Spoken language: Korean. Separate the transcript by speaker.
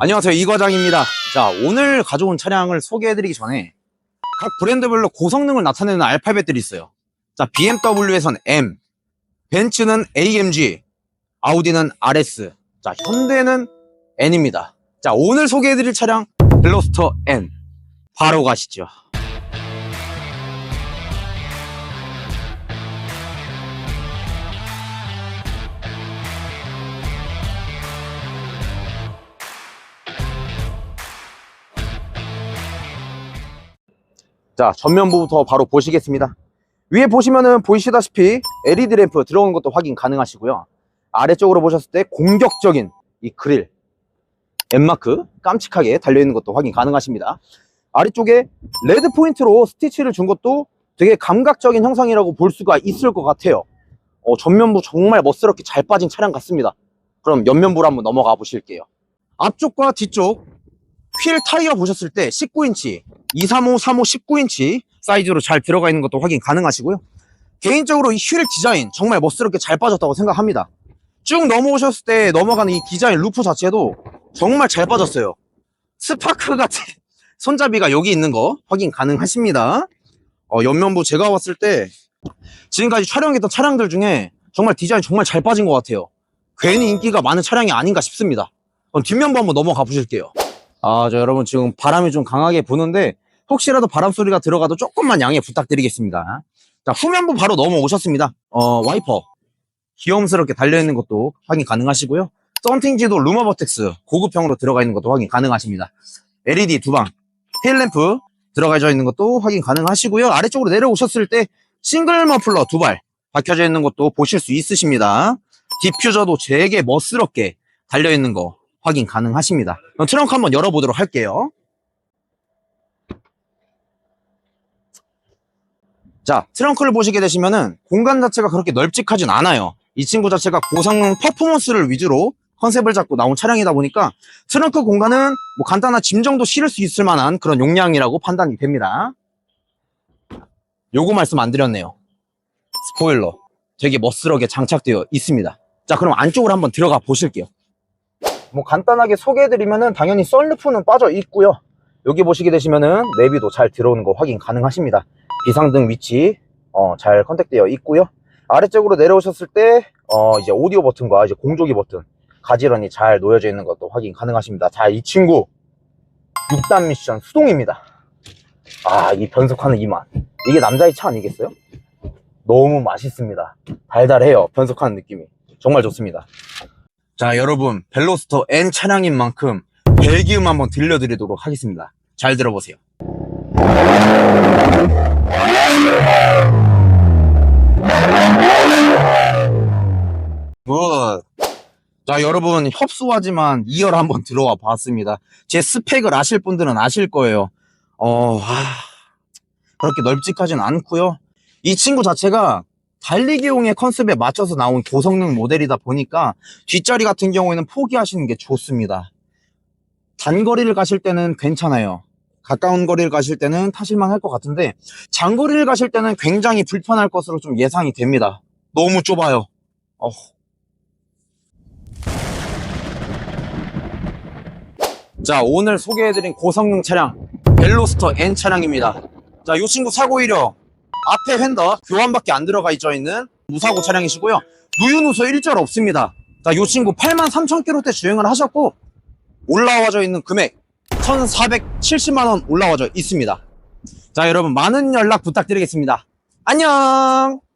Speaker 1: 안녕하세요. 이 과장입니다. 자 오늘 가져온 차량을 소개해드리기 전에 각 브랜드별로 고성능을 나타내는 알파벳들이 있어요. 자 BMW에선 M 벤츠는 AMG 아우디는 RS 자 현대는 N입니다. 자 오늘 소개해드릴 차량 벨로스터 N. 바로 가시죠 자, 전면부부터 바로 보시겠습니다. 위에 보시면은 보이시다시피 LED 램프 들어오는 것도 확인 가능하시고요. 아래쪽으로 보셨을 때 공격적인 이 그릴, M마크 깜찍하게 달려있는 것도 확인 가능하십니다. 아래쪽에 레드 포인트로 스티치를 준 것도 되게 감각적인 형상이라고 볼 수가 있을 것 같아요. 어, 전면부 정말 멋스럽게 잘 빠진 차량 같습니다. 그럼 옆면부로 한번 넘어가 보실게요. 앞쪽과 뒤쪽 휠 타이어 보셨을 때 19인치 235, 35, 19인치 사이즈로 잘 들어가 있는 것도 확인 가능하시고요. 개인적으로 이 휠 디자인 정말 멋스럽게 잘 빠졌다고 생각합니다. 쭉 넘어오셨을 때 넘어가는 이 디자인 루프 자체도 정말 잘 빠졌어요. 스파크 같은 손잡이가 여기 있는 거 확인 가능하십니다. 어, 옆면부 제가 봤을 때 지금까지 촬영했던 차량들 중에 정말 디자인 정말 잘 빠진 것 같아요. 괜히 인기가 많은 차량이 아닌가 싶습니다. 그럼 뒷면부 한번 넘어가 보실게요. 아, 저 여러분 지금 바람이 좀 강하게 부는데 혹시라도 바람 소리가 들어가도 조금만 양해 부탁드리겠습니다. 자, 후면부 바로 넘어오셨습니다. 어, 와이퍼. 귀염스럽게 달려있는 것도 확인 가능하시고요. 썬팅지도 루머버텍스 고급형으로 들어가 있는 것도 확인 가능하십니다. LED 두 방, 테일램프 들어가져 있는 것도 확인 가능하시고요. 아래쪽으로 내려오셨을 때 싱글 머플러 두 발 박혀져 있는 것도 보실 수 있으십니다. 디퓨저도 되게 멋스럽게 달려있는 거 확인 가능하십니다. 트렁크 한번 열어보도록 할게요. 자, 트렁크를 보시게 되시면은 공간 자체가 그렇게 널찍하진 않아요. 이 친구 자체가 고성능 퍼포먼스를 위주로 컨셉을 잡고 나온 차량이다 보니까 트렁크 공간은 뭐 간단한 짐 정도 실을 수 있을 만한 그런 용량이라고 판단이 됩니다. 요거 말씀 안 드렸네요. 스포일러 되게 멋스럽게 장착되어 있습니다. 자, 그럼 안쪽으로 한번 들어가 보실게요. 뭐 간단하게 소개해드리면은 당연히 썬루프는 빠져 있고요. 여기 보시게 되시면은 내비도 잘 들어오는 거 확인 가능하십니다. 비상등 위치 어, 잘 컨택되어 있고요. 아래쪽으로 내려오셨을 때 어, 이제 오디오 버튼과 이제 공조기 버튼 가지런히 잘 놓여져 있는 것도 확인 가능하십니다. 자, 이 친구 6단 미션 수동입니다. 아, 이 변속하는 이 맛. 이게 남자의 차 아니겠어요? 너무 맛있습니다. 달달해요. 변속하는 느낌이. 정말 좋습니다. 자, 여러분, 벨로스터 N 차량인 만큼 벨기음 한번 들려드리도록 하겠습니다. 잘 들어보세요. 굿. 자, 여러분, 협소하지만 2열 한번 들어와 봤습니다. 제 스펙을 아실 분들은 아실 거예요. 어, 아, 그렇게 널찍하진 않고요. 이 친구 자체가 달리기용의 컨셉에 맞춰서 나온 고성능 모델이다 보니까 뒷자리 같은 경우에는 포기하시는 게 좋습니다. 단거리를 가실 때는 괜찮아요. 가까운 거리를 가실 때는 타실만 할 것 같은데 장거리를 가실 때는 굉장히 불편할 것으로 좀 예상이 됩니다. 너무 좁아요. 어. 자, 오늘 소개해드린 고성능 차량 벨로스터 N 차량입니다. 자, 이 친구 사고 이력 앞에 휀더 교환밖에 안 들어가 있죠 있는 무사고 차량이시고요. 누유누수 일절 없습니다. 자, 이 친구 83,000km대 주행을 하셨고 올라와져 있는 금액 1,470만원 올라와져 있습니다. 자, 여러분 많은 연락 부탁드리겠습니다. 안녕!